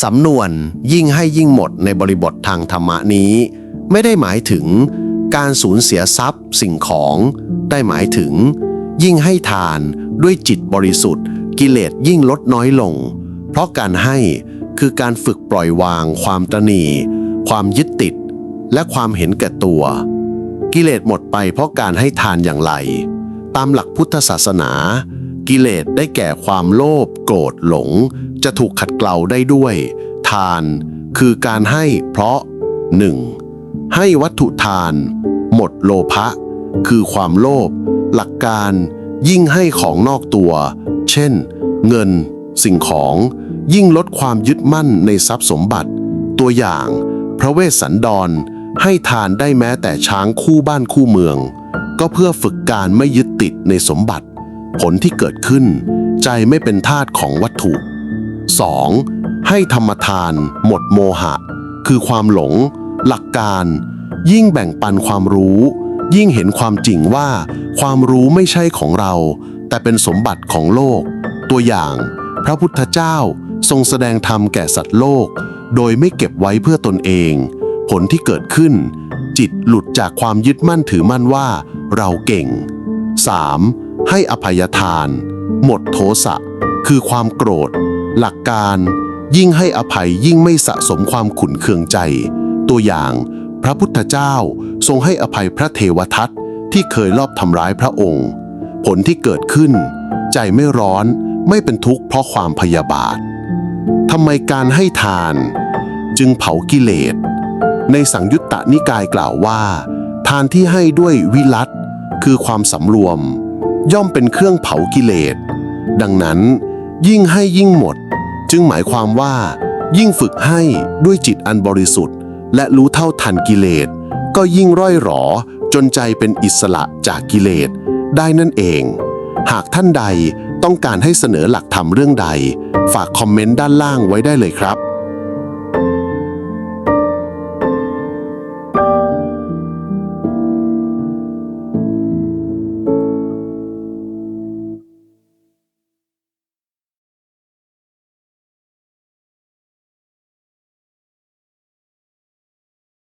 สำนวนยิ่งให้ยิ่งหมดในบริบททางธรรมะนี้ ไม่ได้หมายถึงการสูญเสียทรัพย์สิ่งของ ได้หมายถึง ยิ่งให้ทานด้วยจิตบริสุทธิ์ กิเลสยิ่งลดน้อยลง เพราะการให้คือการฝึกปล่อยวาง ความตระหนีความยึดติด และความเห็นแก่ตัว กิเลสหมดไปเพราะการให้ทานอย่างไร ตามหลักพุทธศาสนา กิเลสได้แก่ความโลภ โกรธหลง จะถูกขัดเกลาได้ด้วย ทานคือการให้เพราะ 1. ให้วัตถุทาน หมดโลภะคือความโลภหลักการยิ่งให้ของนอกตัว เช่น เงิน สิ่งของ ยิ่งลดความยึดมั่นในทรัพย์สมบัติ ตัวอย่าง พระเวสสันดร ให้ทานได้แม้แต่ช้างคู่บ้านคู่เมือง ก็เพื่อฝึกการไม่ยึดติดในสมบัติ ผลที่เกิดขึ้น ใจไม่เป็นทาสของวัตถุ 2. ให้ธรรมทาน หมดโมหะ คือความหลง หลักการ ยิ่งแบ่งปันความรู้ ยิ่งเห็นความจริงว่า ความรู้ไม่ใช่ของเรา แต่เป็นสมบัติของโลก ตัวอย่าง พระพุทธเจ้าทรงแสดงธรรมแก่สัตว์โลก โดยไม่เก็บไว้เพื่อตนเอง ผลที่เกิดขึ้น จิตหลุดจากความยึดมั่นถือมั่นว่า เราเก่ง 3. ให้อภัยทาน หมดโทสะคือความโกรธ หลักการยิ่งให้อภัยยิ่งไม่สะสมความขุนเคืองใจ ตัวอย่างพระพุทธเจ้าทรงให้อภัยพระเทวทัตที่เคยลอบทำร้ายพระองค์ ผลที่เกิดขึ้น ใจไม่ร้อนไม่เป็นทุกข์เพราะความพยาบาททำไมการให้ทาน จึงเผากิเลส ในสังยุตตนิกายกล่าวว่า ทานที่ให้ด้วยวิรัตคือความสำรวม ย่อมเป็นเครื่องเผากิเลส ดังนั้น ยิ่งให้ยิ่งหมด จึงหมายความว่า ยิ่งฝึกให้ด้วยจิตอันบริสุทธิ์ และรู้เท่าทันกิเลส ก็ยิ่งร่อยหรอจนใจเป็นอิสระจากกิเลส ได้นั่นเอง หากท่านใดต้องการให้เสนอหลักธรรมเรื่องใด ฝากคอมเมนต์ด้านล่างไว้ได้เลยครับ